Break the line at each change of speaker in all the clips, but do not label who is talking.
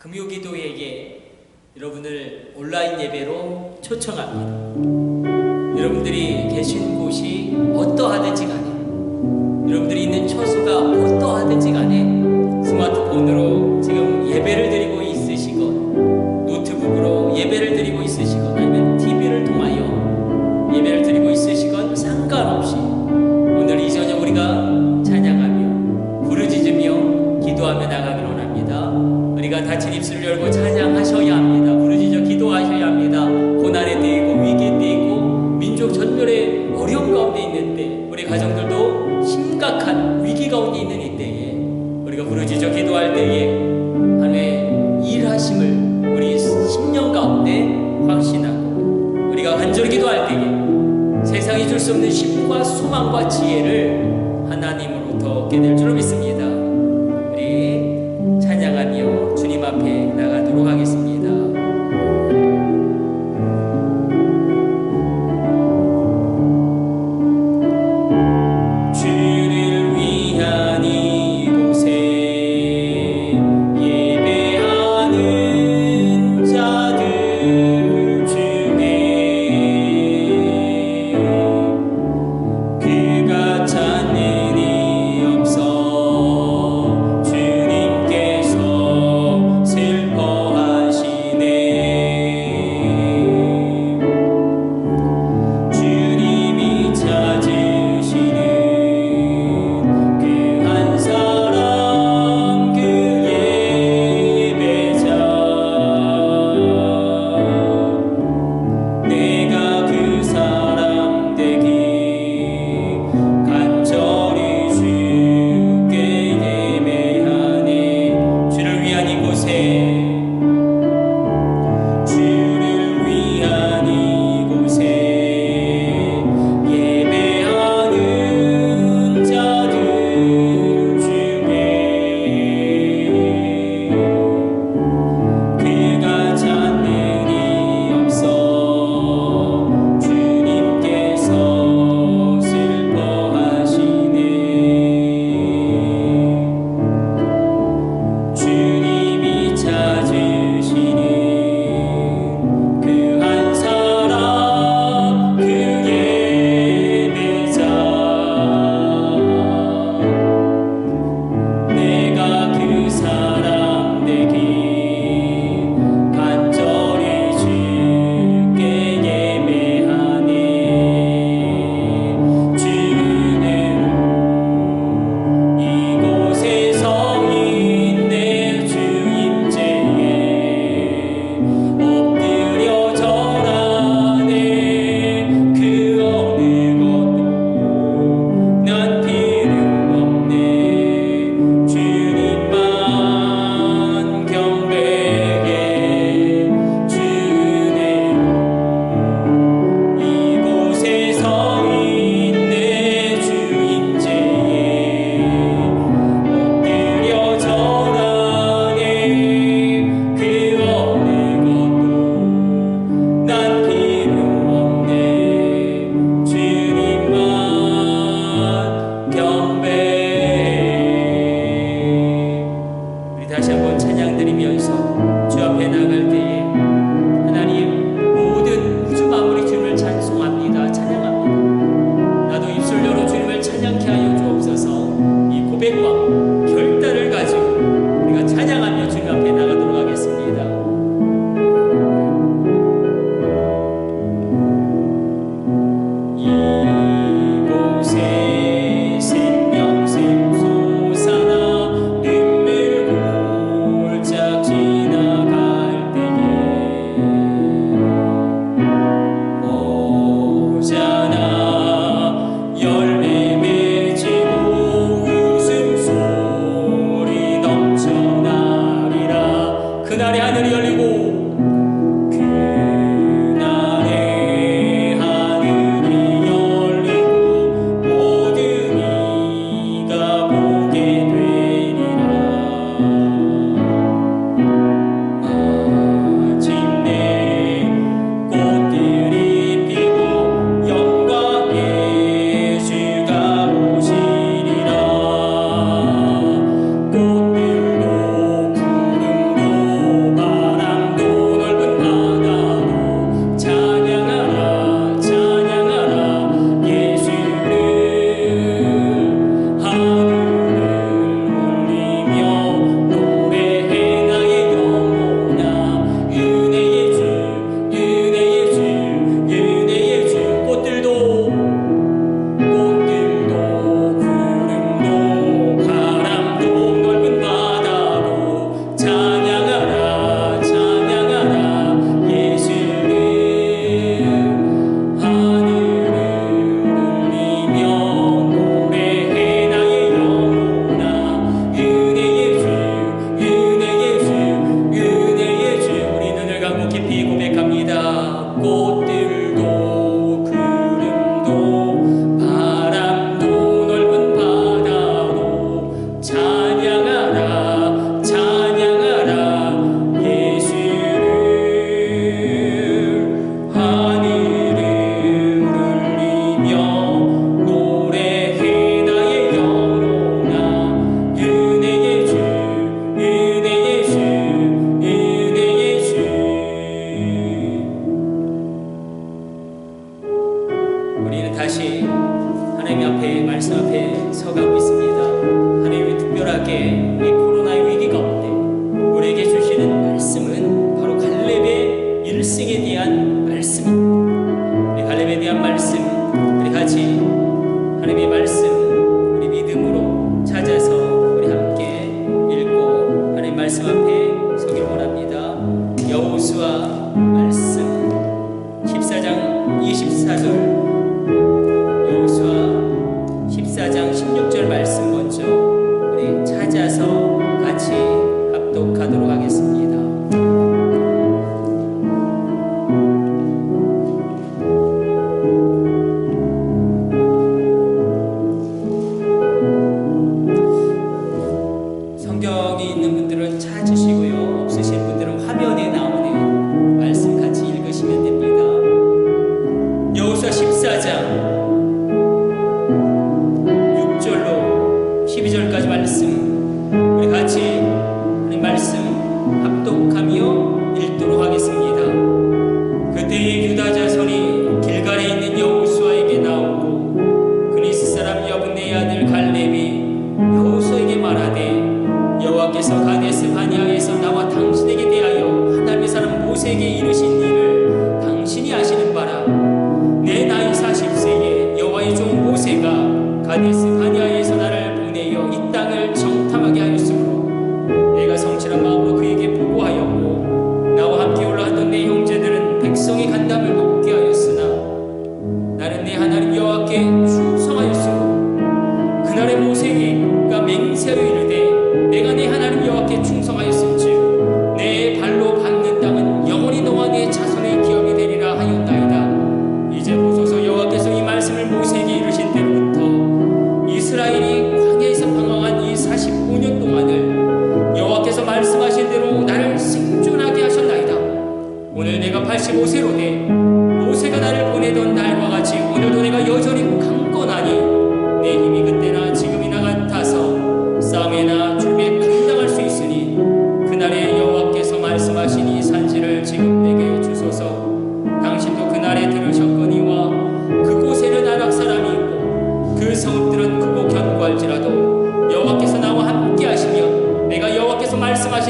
금요기도에게 여러분을 온라인 예배로 초청합니다. 여러분들이 계신 곳이 어떠하든지 간에 여러분들이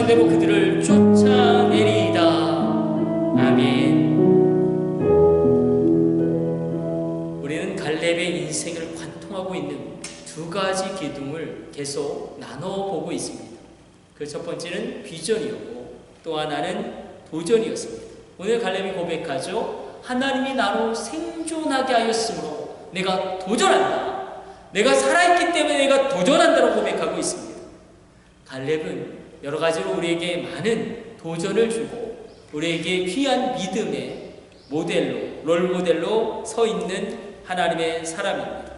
말씀하신 대로 그들을 쫓아내리이다 아멘 우리는 갈렙의 인생을 관통하고 있는 두 가지 기둥을 계속 나눠 보고 있습니다. 그 첫 번째는 비전이었고 또 하나는 도전이었습니다. 오늘 갈렙이 고백하죠. 하나님이 나로 생존하게 하였으므로 내가 도전한다. 내가 살아있기 때문에 내가 도전한다고 고백하고 있습니다. 갈렙은 여러 가지로 우리에게 많은 도전을 주고 우리에게 귀한 믿음의 모델로 롤 모델로 서 있는 하나님의 사람입니다.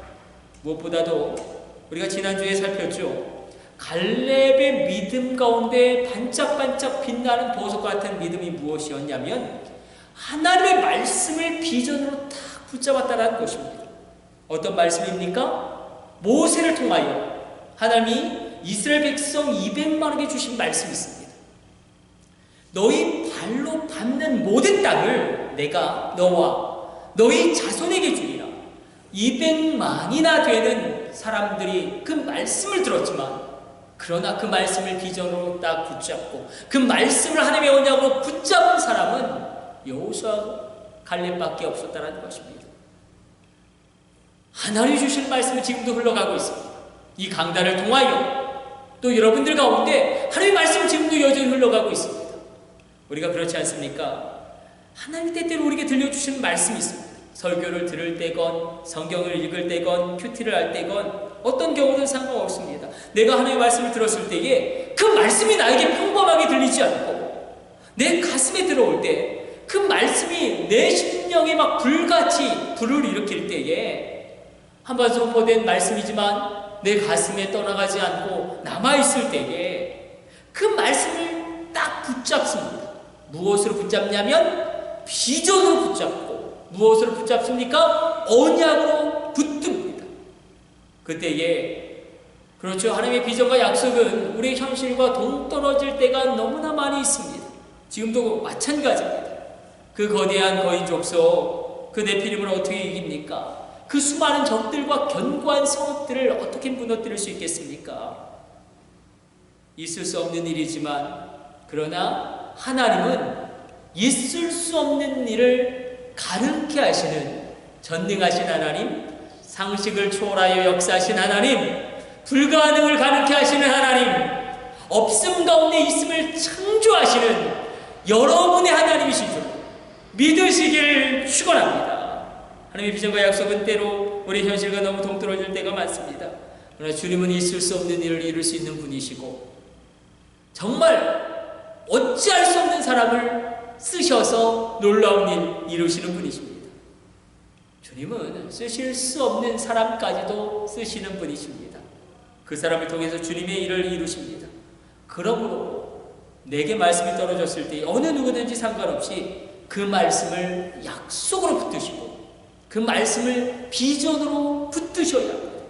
무엇보다도 우리가 지난주에 살폈죠. 갈렙의 믿음 가운데 반짝반짝 빛나는 보석 같은 믿음이 무엇이었냐면 하나님의 말씀을 비전으로 딱 붙잡았다는 것입니다. 어떤 말씀입니까? 모세를 통하여 하나님이 이스라엘 백성 200만에게 주신 말씀이 있습니다. 너희 발로 밟는 모든 땅을 내가 너와 너희 자손에게 주리라. 200만이나 되는 사람들이 그 말씀을 들었지만 그러나 그 말씀을 비전으로 딱 붙잡고 그 말씀을 하나님의 언약으로 붙잡은 사람은 여호수아 갈렙밖에 없었다는 것입니다. 하나님이 주신 말씀은 지금도 흘러가고 있습니다. 이 강단을 통하여 또 여러분들 가운데 하나님의 말씀은 지금도 여전히 흘러가고 있습니다. 우리가 그렇지 않습니까? 하나님 때때로 우리에게 들려주시는 말씀이 있습니다. 설교를 들을 때건 성경을 읽을 때건 큐티를 할 때건 어떤 경우든 상관없습니다. 내가 하나님의 말씀을 들었을 때에 그 말씀이 나에게 평범하게 들리지 않고 내 가슴에 들어올 때 그 말씀이 내 심령에 막 불같이 불을 일으킬 때에 한번 선포된 말씀이지만 내 가슴에 떠나가지 않고 남아있을 때에 그 말씀을 딱 붙잡습니다. 무엇으로 붙잡냐면 비전으로 붙잡고 무엇으로 붙잡습니까? 언약으로 붙듭니다. 그때에 그렇죠. 하나님의 비전과 약속은 우리의 현실과 동떨어질 때가 너무나 많이 있습니다. 지금도 마찬가지입니다. 그 거대한 거인 족속, 그 네피림을 어떻게 이깁니까? 그 수많은 적들과 견고한 성읍들을 어떻게 무너뜨릴 수 있겠습니까? 있을 수 없는 일이지만 그러나 하나님은 있을 수 없는 일을 가능케 하시는 전능하신 하나님, 상식을 초월하여 역사하신 하나님, 불가능을 가능케 하시는 하나님, 없음 가운데 있음을 창조하시는 여러분의 하나님이신 줄 믿으시길 축원합니다. 하나님의 비전과 약속은 때로 우리 현실과 너무 동떨어질 때가 많습니다. 그러나 주님은 있을 수 없는 일을 이룰 수 있는 분이시고 정말 어찌할 수 없는 사람을 쓰셔서 놀라운 일 이루시는 분이십니다. 주님은 쓰실 수 없는 사람까지도 쓰시는 분이십니다. 그 사람을 통해서 주님의 일을 이루십니다. 그러므로 내게 말씀이 떨어졌을 때 어느 누구든지 상관없이 그 말씀을 약속으로 붙드시고 그 말씀을 비전으로 붙드셔야 합니다.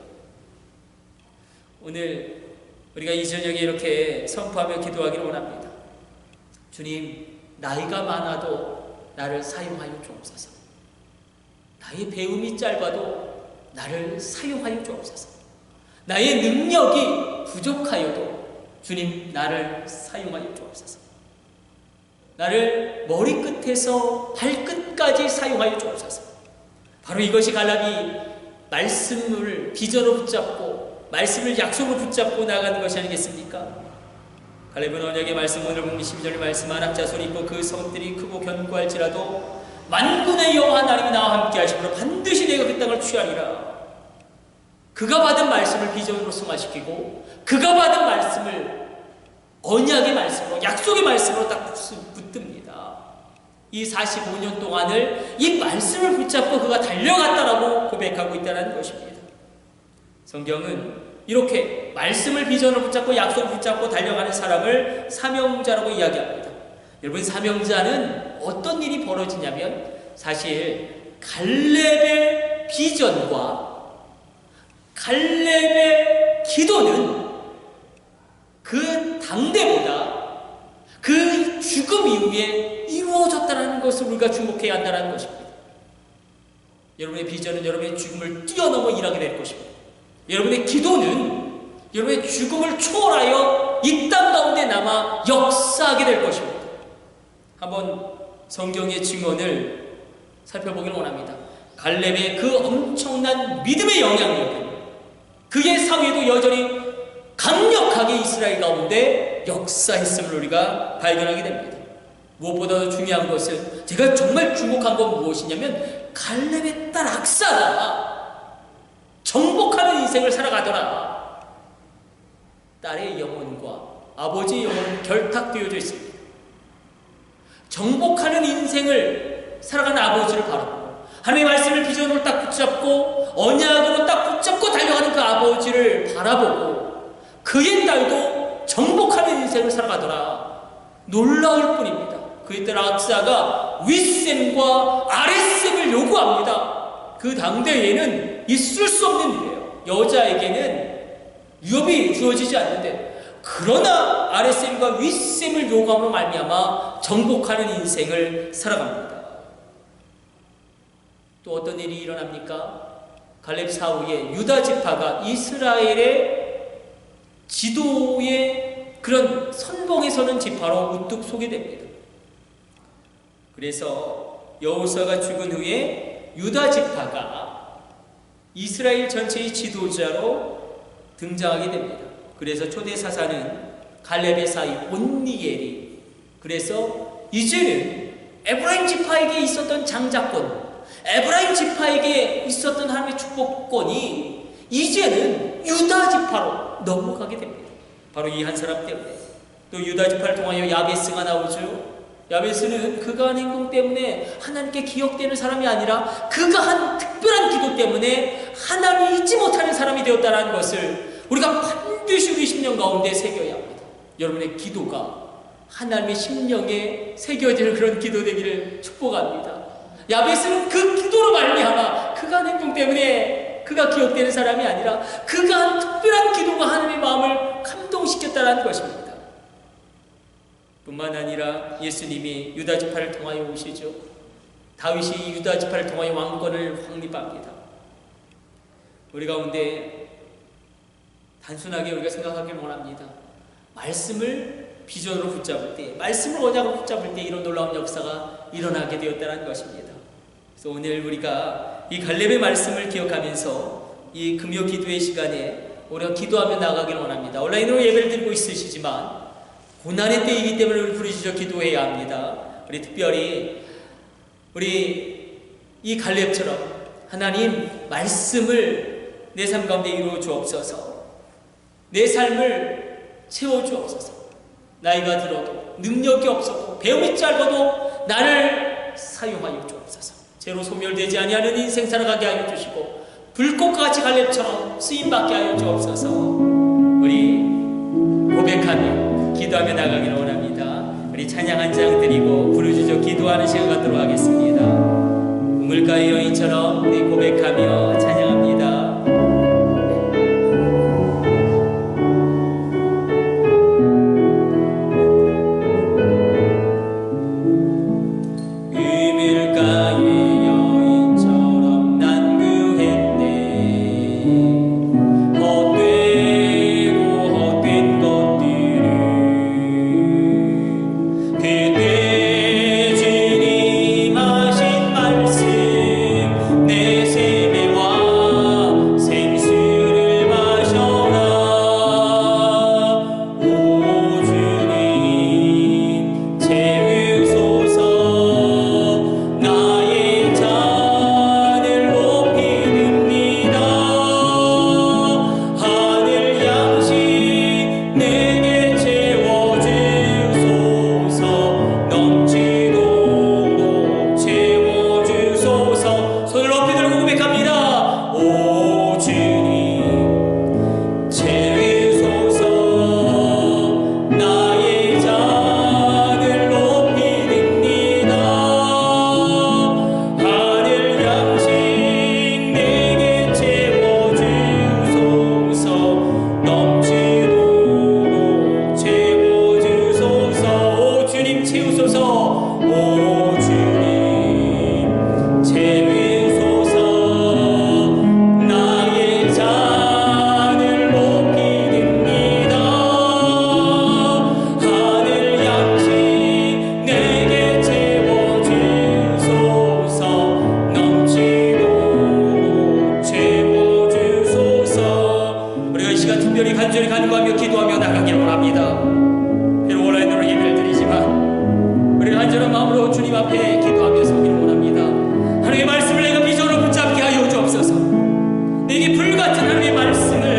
오늘 우리가 이 저녁에 이렇게 선포하며 기도하기를 원합니다. 주님, 나이가 많아도 나를 사용하여 주옵소서. 나의 배움이 짧아도 나를 사용하여 주옵소서. 나의 능력이 부족하여도 주님 나를 사용하여 주옵소서. 나를 머리끝에서 발끝까지 사용하여 주옵소서. 바로 이것이 갈라비 말씀을 비전으로 붙잡고 말씀을 약속으로 붙잡고 나가는 것이 아니겠습니까? 갈렙은 언약의 말씀 오늘 본기 12절 말씀 안악자손 있고 그 성들이 크고 견고할지라도 만군의 여호와 하나님이 나와 함께 하시므로 반드시 내가 그 땅을 취하리라. 그가 받은 말씀을 비전으로 승화시키고 그가 받은 말씀을 언약의 말씀으로 약속의 말씀으로 딱 붙듭니다. 이 45년 동안을 이 말씀을 붙잡고 그가 달려갔다라고 고백하고 있다는 것입니다. 성경은 이렇게 말씀을 비전으로 붙잡고 약속을 붙잡고 달려가는 사람을 사명자라고 이야기합니다. 여러분 사명자는 어떤 일이 벌어지냐면 사실 갈렙의 비전과 갈렙의 기도는 그 당대보다 그 죽음 이후에 이루어졌다는 것을 우리가 주목해야 한다는 것입니다. 여러분의 비전은 여러분의 죽음을 뛰어넘어 일하게 될 것입니다. 여러분의 기도는 여러분의 죽음을 초월하여 이 땅 가운데 남아 역사하게 될 것입니다. 한번 성경의 증언을 살펴보기를 원합니다. 갈렙의 그 엄청난 믿음의 영향력은 그의 사회도 여전히 강력하게 이스라엘 가운데 역사했음을 우리가 발견하게 됩니다. 무엇보다 중요한 것은 제가 정말 주목한 건 무엇이냐면 갈렙의 딸 악사가 정복하는 인생을 살아가더라. 딸의 영혼과 아버지의 영혼은 결탁되어져 있습니다. 정복하는 인생을 살아가는 아버지를 바라보고 하나님의 말씀을 비전으로 딱 붙잡고 언약으로 딱 붙잡고 달려가는 그 아버지를 바라보고 그의 딸도 정복하는 인생을 살아가더라. 놀라울 뿐입니다. 딸 악사가 윗셈과 아랫셈을 요구합니다. 그 당대에는 있을 수 없는 일이에요. 여자에게는 유업이 주어지지 않는데 그러나 아랫셈과 윗셈을 요구함으로 말미암아 정복하는 인생을 살아갑니다. 또 어떤 일이 일어납니까? 갈렙 사후에 유다 지파가 이스라엘의 지도의 그런 선봉에 서는 지파로 우뚝 소개 됩니다. 그래서 여호수아가 죽은 후에 유다 지파가 이스라엘 전체의 지도자로 등장하게 됩니다. 그래서 초대 사사는 갈렙의 사이 온니엘이 그래서 이제는 에브라임 지파에게 있었던 장자권 에브라임 지파에게 있었던 하나님의 축복권이 이제는 유다 지파로 넘어가게 됩니다. 바로 이 한 사람 때문에 또 유다 지파를 통하여 야베스가 나오죠. 야베스는 그가 한 행동 때문에 하나님께 기억되는 사람이 아니라 그가 한 특별한 기도 때문에 하나님이 잊지 못하는 사람이 되었다는 것을 우리가 반드시 우리 심령 가운데 새겨야 합니다. 여러분의 기도가 하나님의 심령에 새겨질 그런 기도 되기를 축복합니다. 야베스는 그 기도로 말미암아 그가 한 행동 때문에 그가 기억되는 사람이 아니라 그가 한 특별한 기도가 하나님의 마음을 감동시켰다는 것입니다. 뿐만 아니라 예수님이 유다 지파를 통하여 오시죠. 다윗이 유다 지파를 통하여 왕권을 확립합니다. 우리 가운데 단순하게 우리가 생각하길 원합니다. 말씀을 비전으로 붙잡을 때, 말씀을 언약으로 붙잡을 때 이런 놀라운 역사가 일어나게 되었다는 것입니다. 그래서 오늘 우리가 이 갈렙의 말씀을 기억하면서 이 금요 기도의 시간에 우리가 기도하며 나가길 원합니다. 온라인으로 예배를 드리고 있으시지만 고난의 때이기 때문에 우리 부르짖어 기도해야 합니다. 우리 특별히 우리 이 갈렙처럼 하나님 말씀을 내 삶 가운데 이루어 주옵소서. 내 삶을 채워 주옵소서. 나이가 들어도 능력이 없어도 배움이 짧아도 나를 사용하여 주옵소서. 죄로 소멸되지 아니하는 인생 살아가게 하여 주시고 불꽃과 같이 갈렙처럼 쓰임 받게 하여 주옵소서. 우리 고백하며 기도하며 나가기를 원합니다. 우리 찬양 한 장 드리고 부르짖어 기도하는 시간 갖도록 하겠습니다. 우물가의 여인처럼 우리 고백하며 내게 불같은 하나님의 말씀을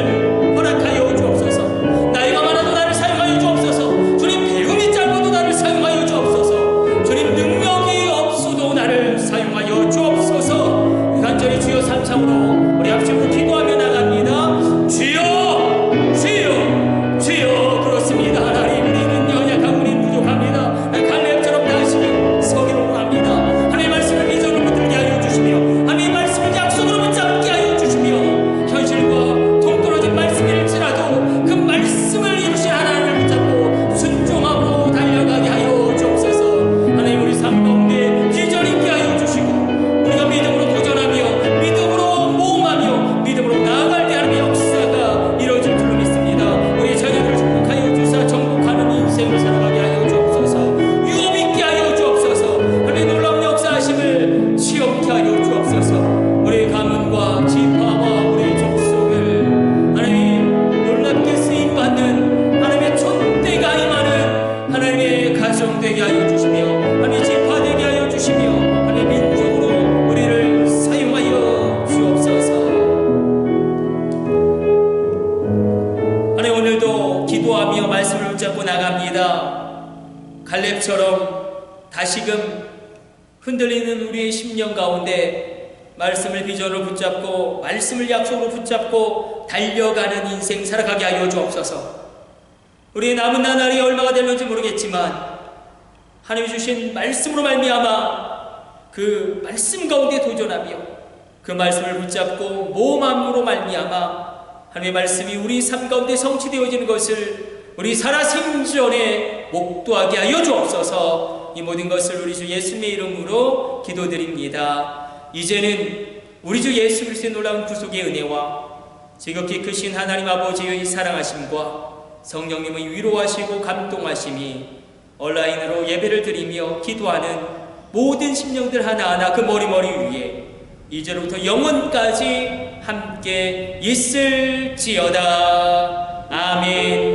다시금 흔들리는 우리의 심령 가운데 말씀을 비전으로 붙잡고 말씀을 약속으로 붙잡고 달려가는 인생 살아가게 하여 주옵소서. 우리의 남은 나날이 얼마가 될는지 모르겠지만 하나님이 주신 말씀으로 말미암아 그 말씀 가운데 도전하며 그 말씀을 붙잡고 모험함으로 말미암아 하나님의 말씀이 우리 삶 가운데 성취되어지는 것을 우리 살아 생전에 목도하게 하여 주옵소서 이 모든 것을 우리 주 예수님의 이름으로 기도드립니다. 이제는 우리 주 예수 그리스도의 놀라운 구속의 은혜와 지극히 크신 하나님 아버지의 사랑하심과 성령님의 위로하시고 감동하심이 온라인으로 예배를 드리며 기도하는 모든 심령들 하나하나 그 머리머리 위에 이제로부터 영원까지 함께 있을지어다. 아멘.